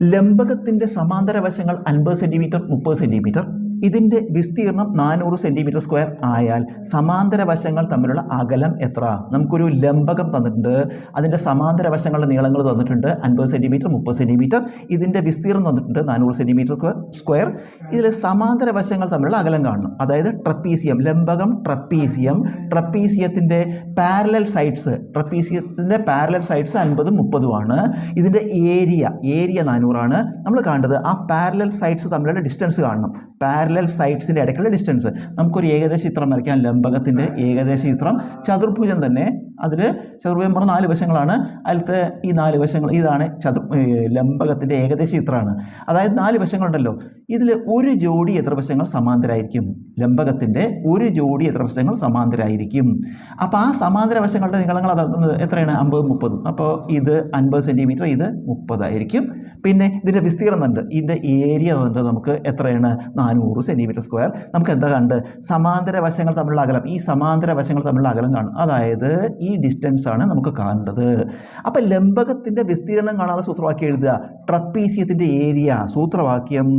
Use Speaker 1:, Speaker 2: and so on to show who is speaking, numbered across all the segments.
Speaker 1: ലംബകത്തിന്റെ സമാന്തര വശങ്ങൾ അൻപത് സെന്റിമീറ്റർ മുപ്പത് സെന്റിമീറ്റർ ഇതിന്റെ വിസ്തീർണം നാനൂറ് സെന്റിമീറ്റർ സ്ക്വയർ ആയാൽ സമാന്തര വശങ്ങൾ തമ്മിലുള്ള അകലം എത്ര? നമുക്കൊരു ലംബകം തന്നിട്ടുണ്ട്. അതിന്റെ സമാന്തര വശങ്ങളുടെ നീളങ്ങൾ തന്നിട്ടുണ്ട് അൻപത് സെന്റിമീറ്റർ മുപ്പത് സെന്റിമീറ്റർ ഇതിന്റെ വിസ്തീർണം തന്നിട്ടുണ്ട് നാനൂറ് സെന്റിമീറ്റർ സ്ക്വയർ. ഇതിൽ സമാന്തര വശങ്ങൾ തമ്മിലുള്ള അകലം കാണണം. അതായത് ട്രപ്പീസിയം ലംബകം ട്രപ്പീസിയം. ട്രപ്പീസിയത്തിന്റെ പാരലൽ സൈഡ്സ് ട്രപ്പീസിയത്തിന്റെ പാരലൽ സൈഡ്സ് അൻപതും മുപ്പതുമാണ് ഇതിന്റെ ഏരിയ ഏരിയ നാനൂറാണ്. നമ്മൾ കാണേണ്ടത് ആ പാരലൽ സൈഡ്സ് തമ്മിലുള്ള ഡിസ്റ്റൻസ് കാണണം. പാരലൽ സൈഡ്സിന്റെ ഇടയ്ക്കുള്ള ഡിസ്റ്റൻസ് നമുക്കൊരു ഏകദേശ ചിത്രം വരയ്ക്കാം. ലംബകത്തിന്റെ ഏകദേശ ചിത്രം. ചതുർഭുജം തന്നെ അതിൽ പറഞ്ഞ നാല് വശങ്ങളാണ്. അതിലത്തെ ഈ നാല് വശങ്ങൾ ഇതാണ് ചതുർ ലംബകത്തിന്റെ ഏകദേശ ചിത്രമാണ്. അതായത് നാല് വശങ്ങളുണ്ടല്ലോ. ഇതിൽ ഒരു ജോഡി എതിർവശങ്ങൾ സമാന്തരായിരിക്കും? ലംബകത്തിന്റെ ഒരു ജോഡി എതിർവശങ്ങൾ സമാന്തരായിരിക്കും? അപ്പോൾ ആ സമാന്തര വശങ്ങളുടെ നീളങ്ങൾ അതാകുന്നത് എത്രയാണ്? അമ്പത് മുപ്പതും. അപ്പോൾ ഇത് അൻപത് സെന്റിമീറ്റർ ഇത് മുപ്പതായിരിക്കും പിന്നെ ഇതിന്റെ വിസ്തീർണം ഉണ്ട് ഇതിന്റെ ഏരിയ ഉണ്ട് നമുക്ക് എത്രയാണ്? നാനൂറ് സെന്റിമീറ്റർ സ്ക്വയർ. നമുക്ക് എന്താ കണ്ട്? സമാന്തര വശങ്ങൾ തമ്മിലുള്ള അകലം. ഈ സമാന്തര വശങ്ങൾ തമ്മിലുള്ള അകലം കാണും. അതായത് ഡിസ്റ്റൻസ് ആണ് നമുക്ക് കാണേണ്ടത്. അപ്പോൾ ലംബകത്തിന്റെ വിസ്തീർണം കാണാനുള്ള സൂത്രവാക്യം എഴുതുക. ട്രപ്പീസിയത്തിന്റെ ഏരിയ സൂത്രവാക്യം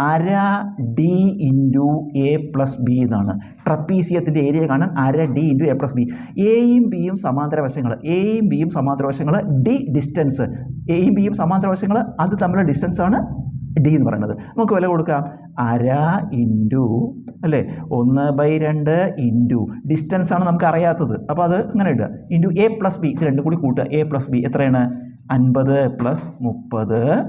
Speaker 1: അര D into A plus B എന്നാണ്. ട്രപ്പീസിയത്തിന്റെ ഏരിയ കാണാൻ അര D into A plus B എയും ബിയും സമാന്തര വശങ്ങൾ എയും ബിയും സമാന്തര വശങ്ങൾ ഡി ഡിസ്റ്റൻസ് എയും ബിയും സമാന്തര വശങ്ങൾ അത് തമ്മിലുള്ള ഡിസ്റ്റൻസ് ആണ് ഡി എന്ന് പറയുന്നത്. നമുക്ക് വില കൊടുക്കാം. അര ഇന്റു അല്ലേ? ഒന്ന് ബൈ രണ്ട് ഇന്റു. ഡിസ്റ്റൻസ് ആണ് നമുക്ക് അറിയാത്തത്. അപ്പോൾ അത് ഇങ്ങനെ ഇടുക. ഇന്റു എ പ്ലസ് ബി ഇത് രണ്ടും കൂടി കൂട്ടുക. എ പ്ലസ് ബി എത്രയാണ്? അൻപത് പ്ലസ് മുപ്പത്.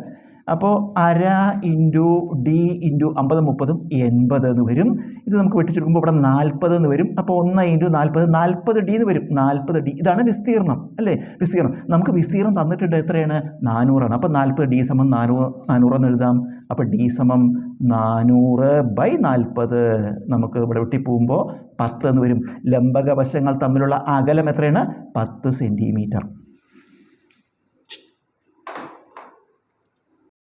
Speaker 1: അപ്പോൾ അര ഇന്റു ഡി ഇന്റു അമ്പത് മുപ്പതും എൺപത് എന്ന് വരും. ഇത് നമുക്ക് വെട്ടിച്ചെടുക്കുമ്പോൾ ഇവിടെ നാൽപ്പത് എന്ന് വരും. അപ്പോൾ ഒന്ന് ഇന്റു നാൽപ്പത് നാൽപ്പത് ഡി എന്ന് വരും. നാൽപ്പത് ഡി ഇതാണ് വിസ്തീർണം അല്ലേ? വിസ്തീർണം നമുക്ക് വിസ്തീർണം തന്നിട്ടുണ്ട് എത്രയാണ്? നാനൂറാണ്. അപ്പോൾ നാൽപ്പത് ഡി സമം നാനൂറ് നാനൂറെന്ന് എഴുതാം. അപ്പോൾ ഡി സമം നാനൂറ് ബൈ നാൽപ്പത് നമുക്ക് ഇവിടെ വെട്ടിപ്പോകുമ്പോൾ പത്ത് എന്ന് വരും. ലംബക വശങ്ങൾ തമ്മിലുള്ള അകലം എത്രയാണ്? പത്ത് സെന്റിമീറ്റർ